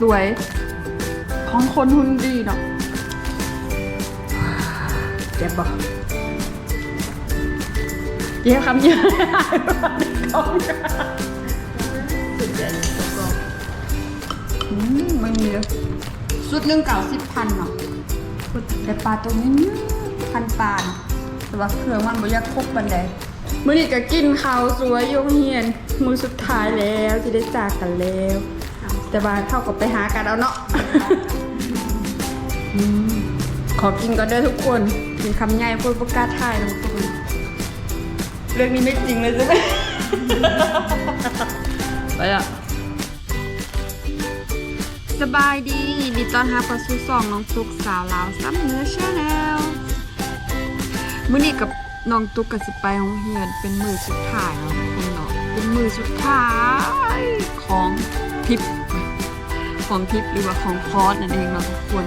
สวย ของคนหุ่นดีเนาะเจ็บบ่เยี่ยคำเยอะเขาอืมไม่มีเลยสุดหนึ่งเก่าสิบพันเนาะแต่ปลาตัวนี้พันปานแต่ว่าเครื่องมันบ่ยากคบบันไดมื้อนี้ก็กินข้าวสวยโยงเฮียน มือสุดท้ายแล้วที่ได้จากกันแล้ว แต่ว่าเท่ากับไปหากันเอาเนาะอืมขอกินก่อนเด้อทุกคนกินคำใหญ่พูดประกล้าศถ่ายนะทุกคนเรื่องนี้ไม่จริงเลยใช่ไหมไปอะสบายดียินดีต้อนรับเข้าสู่สองน้องตุ๊กสาวลาวซ้ำเนื้อชาแนลมื้อนี้กับน้องตุ๊กกับสิไปโรงเรียนเป็นมือสุดท้ายแล้วทุกคนเนาะเป็นมือสุดท้ายของทริป ของทิปหรือว่าของคอร์สนั่นเองเนาะทุกคน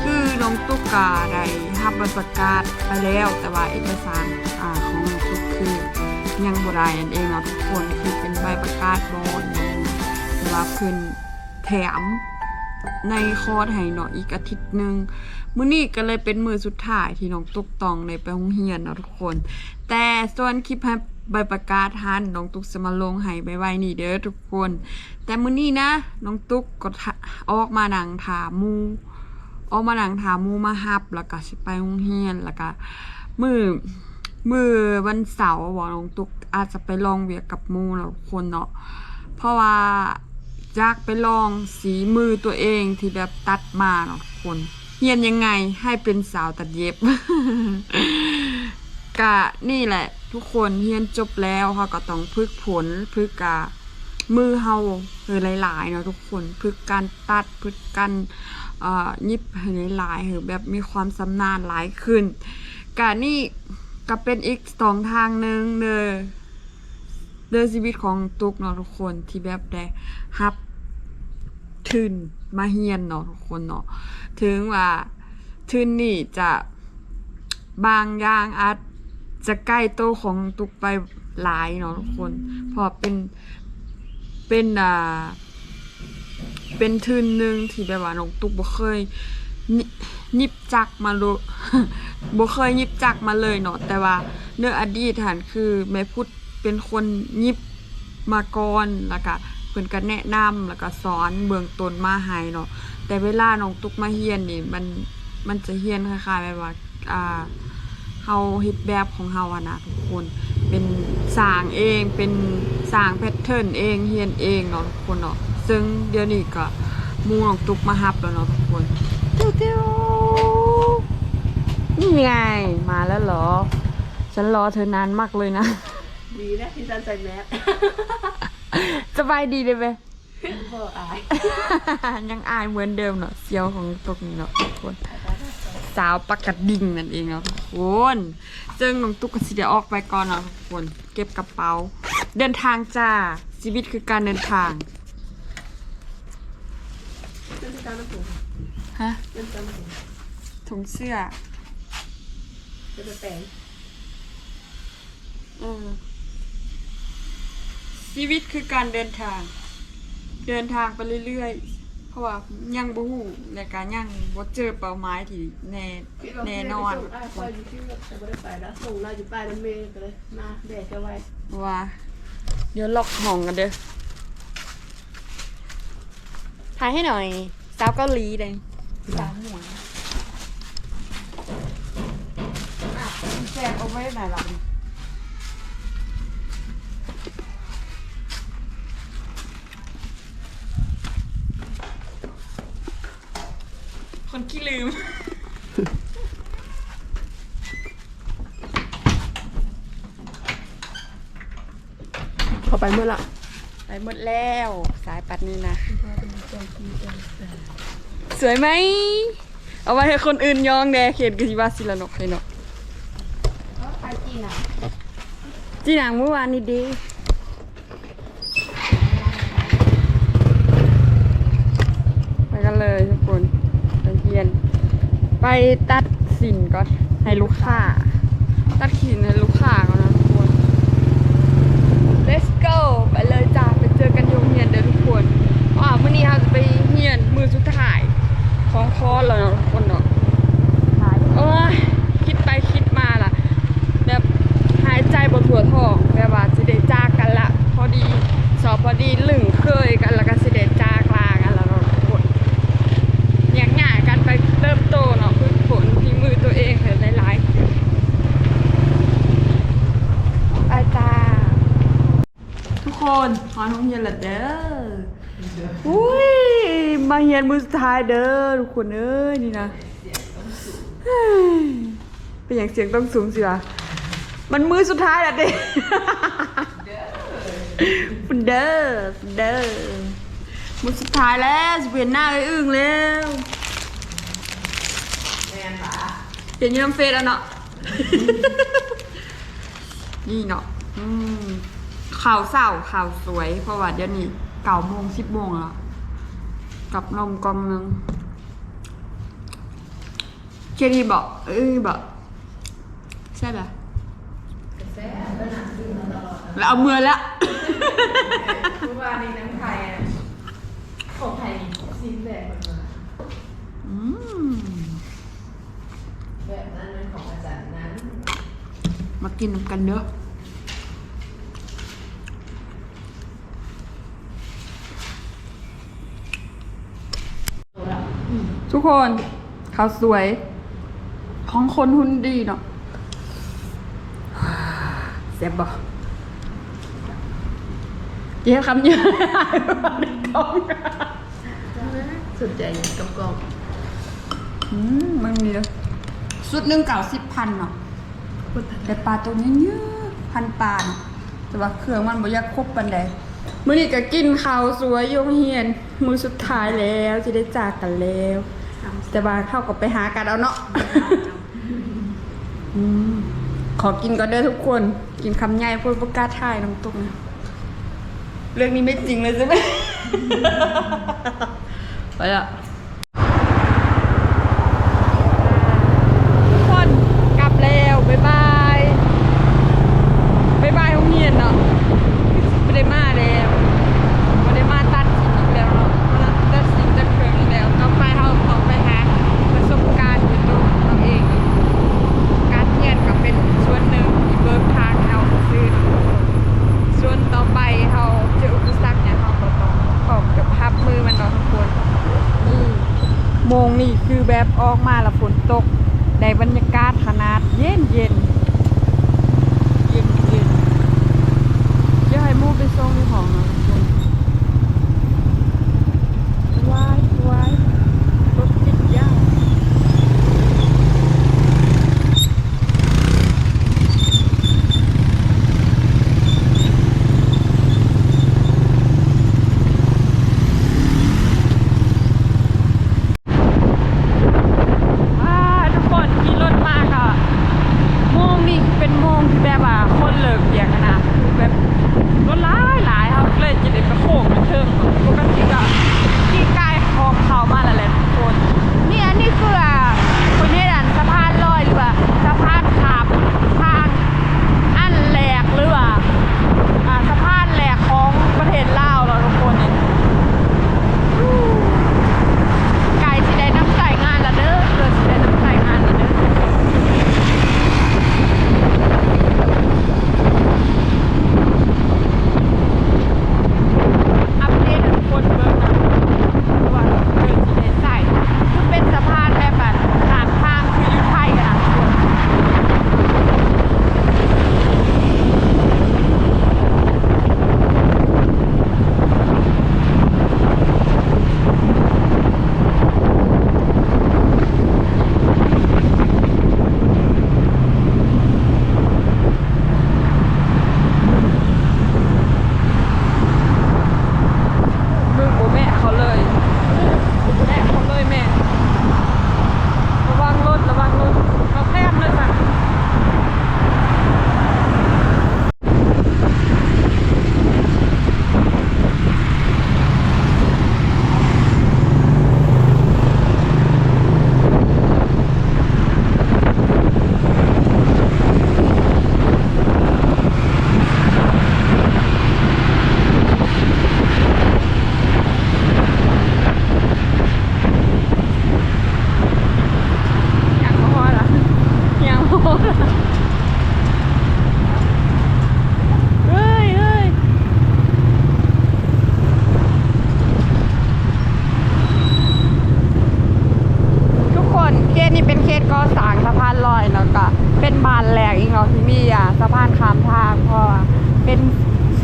คือน้องตุ๊กกาได้รับบประกาศไปแล้ว แต่ว่าเอกสารอ่าของน้องตุ๊กคือยังบ่ได้นั่นเองเนาะทุกคนคือเป็นใบประกาศบอนเนาะแต่ว่าเพิ่นแถมในคอร์สให้เนาะอีกอาทิตย์หนึงมื้อนี้ก็เลยเป็นมือสุดท้ายที่น้องตุ๊กตองได้ไปโรงเรียนเนาะทุกคน แต่ส่วนคลิปให้ ใบประกาศทันน้องตุ๊กจะมาลงให้ไวๆนี่เด้อทุกคน แต่มื้อนี้นะ น้องตุ๊กก็ออกมาหนังถามมู ออกมาหนังถามมูมาฮับ แล้วก็สิไปโรงเรียนแล้วก็มือมือวันเสาร์บอกน้องตุ๊กอาจจะไปลองเวียกับมูแล้วทุกคนเนาะเพราะว่าอยากไปลองสีมือตัวเองที่แบบตัดมาเนาะทุกคนเรียนยังไงให้เป็นสาวตัดเย็บกะนี่แหละ ทุกคนเรียนจบแล้วเขาก็ต้องพึกผลพึกกะมือเฮาเออหลายๆเนาะทุกคนพึกการตัดพึกการเอ่อยิบให้หลายๆเออแบบมีความสำนาญหลายขึ้นกะนี่ก็เป็นอีกสองทางหนึ่งเนอเดินชีวิตของตุกเนาะทุกคนที่แบบได้ฮับทุนมาเฮียนเนาะทุกคนเนาะถึงว่าทุนนี่จะบางอย่างอาจ จะใกล้โตของตุกไปหลายเนาะทุกคน พอเป็นเป็นอ่าเป็นทืนหนึ่งที่แบบว่าน้องตุกบ่เคยนิหยิบจักมาโลบ่เคยยิบจักมาเลยเนาะแต่ว่าเนื้ออดีตฐานคือแม่พุทธเป็นคนยิบมาก่อนแล้วก็เพิ่นก็แนะนำแล้วก็สอนเบื้องต้นมาให้เนาะแต่เวลาน้องตุกมาเฮียนนี่มันมันจะเฮียนคล้ายๆแบบว่าอ่า เฮาเฮ็ดแบบของเฮาอะนะทุกคน เป็นสร้างเอง เป็นสร้างแพทเทิร์นเอง เฮียนเองเนาะทุกคนเนาะ ซึ่งเดี๋ยวนี้ก็หมูน้องตุกมาฮับแล้วเนาะทุกคนเตี้ยวเตี้ยวนี่ไง มาแล้วเหรอ ฉันรอเธอนานมากเลยนะ ดีนะที่ฉันใส่แมสสบายดีเลยไหมบ่อาย ยังอายเหมือนเดิมเนาะเซียวของตุกนี่เนาะทุกคน สาวปากกัดดิ่งนั่นเองเนาะทุกคนซึ่งน้องตุ๊กก็สิเดี๋ยวออกไปก่อนเนาะทุกคน เก็บกระเป๋า เดินทางจ้า ชีวิตคือการเดินทางเล่นที่ตามน้ำผงฮะเล่นตามน้ำผงถุงเสื้อจะไปแปลงเออชีวิตคือการเดินทาง เดินทางไปเรื่อยๆ เพราะว่ายังบ่ฮู้และการยังบ่เจอเป้าหมายที่แน่แน่นอนส่งอ้ายคอยอยู่ที่แต่ไม่ได้ไปแล้วส่งเราอยู่ป้ายรถเมล์ก็เลยมาแดดจะไว้ว่าเดี๋ยวล็อกห้องกันเด้อถ่ายให้หน่อยสาวเกาหลีเลยสาวหมวยอะแจกเอาไว้ไหนล่ะ ขี้ลืม พอไปเมื่อละไปหมดแล้ว สายปัดนี้นะ สวยไหม เอาไว้ให้คนอื่นยองแดเขียนกสิบาสิละนกเลยเนาะไปจีนอะจีนางเมื่อวานนี้ดี ไปกันเลยทุกคน ไปเฮียนไปตัดสินก่อนให้ลูกค้า ตัดสินให้ลูกค้าก่อนนะทุกคน let's go ไปเลยจ้าไปเจอกันโรงเรียนเด้อทุกคนอ่ามื้อนี้เราจะไปเรียนมือสุดท้ายของคอร์สแล้วเนาะทุกคนเนาะโอ้ยคิดไปคิดมาล่ะ แบบหายใจบนถั่วทองแบบว่าสิได้จากกันละ พอดีสอบพอดีลึงเคยกันแล้วก็สิได้จากลากันแล้วเนาะทุกคนอย่างง่ายกันไปเริ่มโตเนาะพึ่งผลที่มือตัวเองเห็นหลายๆไปจ้าทุกคนหอนห้อง เด้ออุ้ยมาเรียนมือสุดท้ายเด้อทุกคนเอ้ยนี่นะเป็นอย่างเสียงต้องสูงสิวะมันมือสุดท้ายแล้วเด็กฟุนเดอร์ฟุนเดอร์มือสุดท้ายแล้วเปลี่ยนหน้าไอ้อึ้งแล้วเปลี่ยนยูนำเฟซแล้วเนาะนี่เนาะอืม ข่าวเศร้าข่าวสวย เพราะว่าเดี๋ยวนี้เก้าโมงสิบโมงแล้วกับนมกล่องหนึงเคดีบอกเอ้ยบอกใช่ปะกระแสก็หนักขึ้นมาตลอดแล้วเอามือละเมื่อวานนี้น้ำไทยอะของไทยซีนแบบมันมาอืมแบบนั้นเป็นของอาจารย์นั้น มากินกันเด้อ ทุกคนเขาสวย ของคนหุ่นดีเนาะเสียบบอกเยี่ยคำเยอะในกล้องสนใจกับกล้องอืมมันมีเลยสุดหนึ่งเก่าสิบพันเนาะแต่ปลาตัวนี้เยอะพันปลาเนาะแต่ว่าเครื่องมันบ่ยากครบปันใดมื้อนี้ก็กินข้าวสวยยงเฮียน มือสุดท้ายแล้วจะได้จากกันแล้ว แต่ว่าเข้ากับไปหากันเอาเนาะอืมขอกินก่อนเด้อทุกคน กินคำใหญ่พูดประกล้าศทายน้องตุ๊กนะเรื่องนี้ไม่จริงเลยใช่ไหม ไปละทุกคนกลับแล้ว บ๊ายบายบ๊ายบายห้องเรียนเนาะไม่ได้มาแล้วไม่ได้มาตัดสินอีกแล้วเนาะมาตัดสินจะเคืองอีกแล้วต่อไปเราออกไปหาประสบการณ์อยู่ตัวเราเอง การเรียนก็เป็นส่วนหนึ่งที่เบิกทางให้เราซื้อเนาะส่วนต่อไปเราเจออุปสรรคเนี่ยเราก็ต้องออกกับพับมือมันเนาะทุกคน นี่โมง นี่คือแบบออกมาแล้วฝนตกได้บรรยากาศขนาดเย็นเย็นเย็นเย็นเดี๋ยวให้มูไปส่งในห้องเนาะ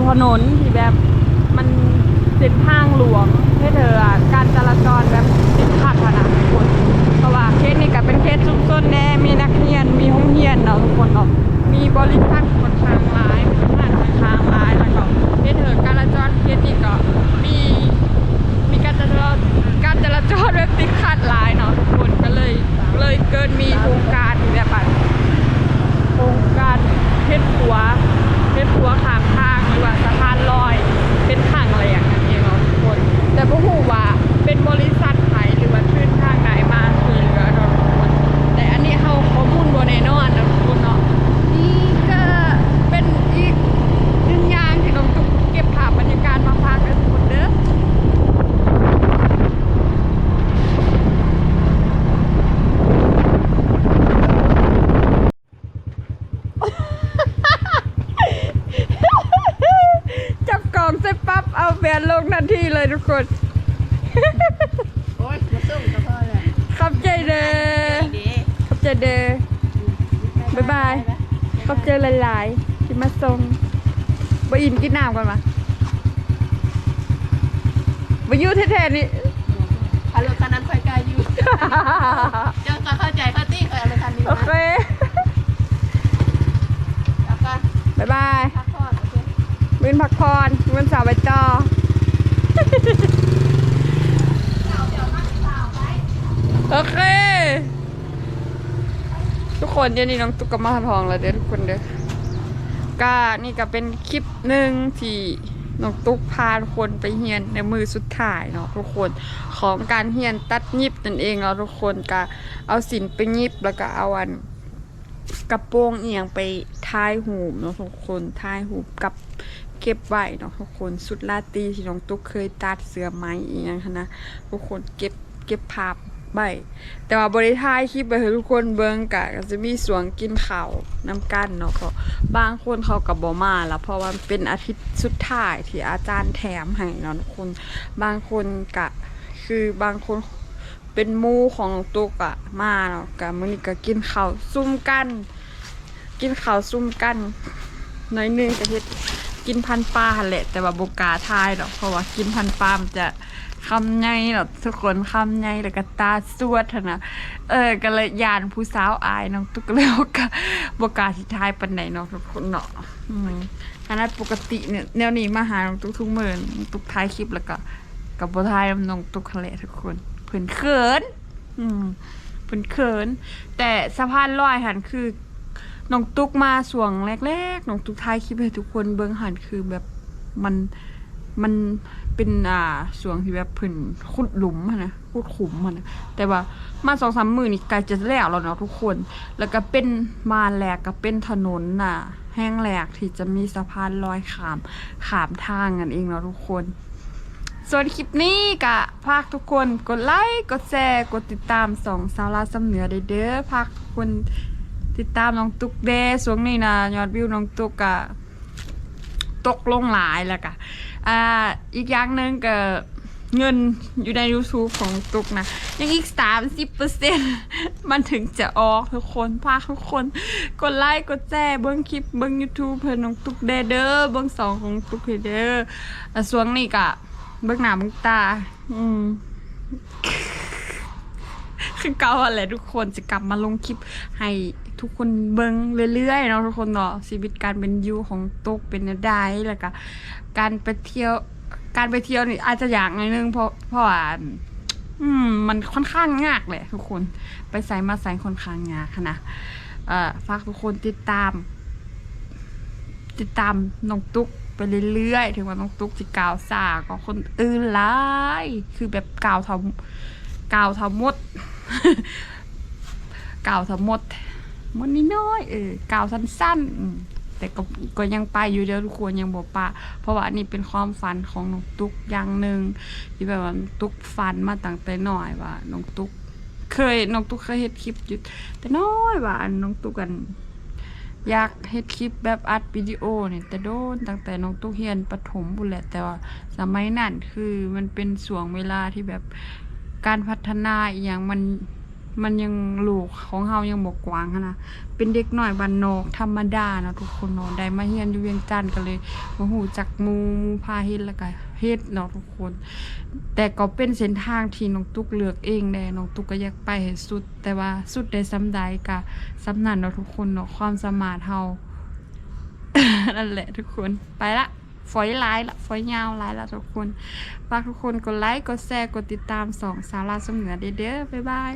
ถนนที่แบบมันเส้นทางหลวงให้เธอการจราจรแบบติดขัดอะนะทุกคนเพราะว่าเคสนี้ก็เป็นเคสชุมชนแน่มีนักเรียนมีห้องเรียนเนาะทุกคนเนาะมีบริษัทคนข้างหลายมีทหารค่อนข้างหลายแล้วก็เคสเธอการจราจรเคสนี้ก็มีมีการจราจรการจราจรแบบติดขัดหลายเนาะทุกคนก็เลยเลยเกิดมีโครงการแบบโครงการเพชรหัว เพชรหัวขางทางหรือว่าสะพานลอยเป็นทางอะไรอย่างเงี้ยเนาะทุกคน แต่พวกหูว่าเป็นบริษัทไหนหรือว่าชื่นทางไหนมาช่วยเหลือเราทุกคนแต่อันนี้เขาข้อมูลบนแน่นอนนะทุกคนเนาะนี่ก็เป็นอีกหนึ่งอย่างที่น้องตุ๊กเก็บภาพบรรยากาศมาฝากกันทุกคนเด้อ จับกล่องเสร็จปั๊บเอาแบรนด์ลงทันที เลยทุกคน โอ้ยมาส่งก็พอแล้วขอบใจเด้อดีขอบใจเด้อ บ๊ายบาย ขอบใจหลายๆที่มาส่งบอินกินน้ำก่อนมาบอยูแท้ๆนี่ฮัลโหลคันนั้นคอยกายอยู่ เจ้าก็เข้าใจเข้าตี้คอยเอารถคันนี้โอมาเคแล้วก็บ๊ายบาย พักผ่อนโอเควินพักพรวันเสาร์ไปต่อ โอเค ทุกคนเดี๋ยวนี้น้องตุ๊กกมาทองแล้วเด้อทุกคนเด้อก็นี่ก็เป็นคลิปหนึ่งที่น้องตุ๊กพาทุกคนไปเฮียนในมือสุดท้ายเนาะทุกคนของการเฮียนตัดยิบนั่นเองเนาะทุกคนก็เอาสินไปยิบแล้วก็เอาอันกระโปรงเอียงไปท้ายหูเนาะทุกคนท้ายหูกับเก็บไว้เนาะทุกคนสุดลาตีที่น้องตุ๊กเคยตัดเสือไหมอีกอย่างนะทุกคนเก็บเก็บภาพ ไว้แต่ว่าบริทายคลิปไปให้ทุกคนเบิ่งกะก็จะมีสวงกินข้าวน้ำกันเนาะเพราะบางคนเขากับบอมาแล้วเพราะว่าเป็นอาทิตย์สุดท้ายที่อาจารย์แถมให้เนาะทุกคนบางคนกะคือบางคนเป็นมูของตุกอะมาเนาะกะมื้อนี้ก็กินข้าวซุ่มกัน กินข้าวซุ่มกันน้อยนึงก็เฮ็ดกินพันปลาแหละ แต่ว่าบกาทายหรอกเพราะว่ากินพันปลามันจะ คำใหญ่หรอกทุกคนคำใหญ่แล้วก็ตาสวดหั้นนะเออก็เลยยานผู้สาวอายน้องตุ๊กเลยกล้าบกาที่ทายปันไหนเนาะทุกคนเนาะอืมขนาดปกติเนี่ยแนวนี้มาหาน้องตุ๊กทุกมื้อน้องตุ๊กท้ายคลิปแล้วก็กับบทายน้องตุ๊กหั่นแหลทุกคนเพิ่นเขิน อืมเพิ่นเขิน แต่สะพานลอยหันคือน้องตุ๊กมาส่วงแรกๆน้องตุ๊กท้ายคลิปให้ทุกคนเบิ่งหันคือแบบมัน มันเป็นอ่าส่วงที่แบบเพิ่นขุดหลุมอะนะขุดขุมอะนะแต่ว่ามาสองสามมือนี่ใกล้จะแล้วแล้วเนาะทุกคน แล้วก็เป็นมาแหลกก็เป็นถนนน่ะ แห้งแหลกที่จะมีสะพานลอยขามขามทางกันเองเนาะทุกคน ส่วนคลิปนี้ก็พากทุกคนกดไลค์กดแชร์กดติดตามสองสาวลาสำเหนือเด้อเด้อพากทุกคนติดตามน้องตุกเดช่วงนี้นะยอดวิวน้องตุกกะ ตกลงหลายแล้วกะอ่าอีกอย่างหนึ่งก็เงินอยู่ใน YouTube ของตุกนะ ยังอีก 30เปอร์เซ็นมันถึงจะออกทุกคนพากทุกคน กดไลค์กดแชร์เบิ้งคลิปเบิ้ง YouTube เพื่อนน้องตุกเดเด้อเบิ้งสองของตุกเด้ออะช่วงนี้กะ เบิ้งหน้าเบิ้งตา อืม คือเก่าอะไรทุกคนจะกลับมาลงคลิปให้ทุกคนเบิ่งเรื่อยๆเนาะทุกคนเนาะชีวิตการเป็นยูของตุกเป็นยังไงแล้วก็การไปเที่ยว การไปเที่ยวนี่อาจจะอย่างหนึงเพราะเพราะว่าอืมมันค่อนข้างยากแหละทุกคนไปใส่มาใส่ค่อนข้างยากนะเอ่อฝากทุกคนติดตาม ติดตามน้องตุ๊กไปเรื่อยๆ ถึงว่าน้องตุ๊กจะกล่าวสาก็คนอื่นหลายคือแบบกล่าวทำกล่าวทำมด กล่าวทั้งหมดหมันน้อยเออกล่าวสั้นๆแต่ก็ก็ยังไปอยู่เดียวทุกคนยังบอกปะเพราะว่าอันนี่เป็นความฝันของน้องตุ๊กอย่างหนึ่งที่แบบว่าน้องตุ๊กฝันมาตั้งแต่น้อยว่าน้องตุ๊กเคยน้องตุ๊กเคยเฮ็ดคลิปอยู่แต่น้อยว่าอันน้องตุ๊กกันอยากเฮ็ดคลิปแบบอัดวิดีโอเนี่ยแต่โดนตั้งแต่น้องตุ๊กเรียนประถมบุแหละแต่ว่าสมัยนั้นคือมันเป็นช่วงเวลาที่แบบ การพัฒนาอย่างมันมันยังลูกของเฮายังบกกว้างหั้นนะเป็นเด็กหน่อยบ้านนอกธรรมดาเนาะทุกคนเนาะได้มาเฮียนอยู่เวียงจันทน์ก็เลยมาหูจักหมูหมูพาเฮ็ดแล้วก็เฮ็ดเนาะทุกคน แต่ก็เป็นเส้นทางที่น้องตุ๊กเลือกเองแน่น้องตุ๊กก็อยากไปให้สุด แต่ว่าสุดได้ซ้ำใดก็ซ้ำนั้นเนาะทุกคนเนาะความสามารถเฮา นั่นแหละทุกคนไปละ ฝอยหลายละฝอยยาวหลายละทุกคนฝากทุกคนกดไลค์กดแชร์กดติดตามสองสาราสมเหนือเด้อบ๊ายบาย